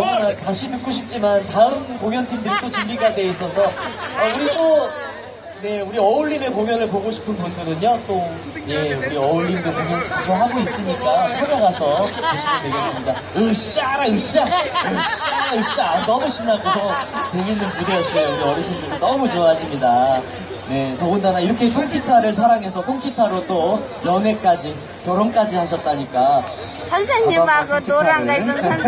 너무나 다시 듣고 싶지만 다음 공연팀들이 또 준비가 돼 있어서 아, 우리 또 네, 우리 어울림의 공연을 보고 싶은 분들은요, 또, 예, 우리 어울림도 공연 자주 하고 있으니까 찾아가서 보시면 되겠습니다. 으쌰라, 으쌰! 으쌰, 으쌰! 너무 신나고 재밌는 무대였어요. 우리 어르신들이 너무 좋아하십니다. 네, 더군다나 이렇게 통기타를 사랑해서 통기타로 또 연애까지, 결혼까지 하셨다니까. 선생님하고 거 입은 선생님.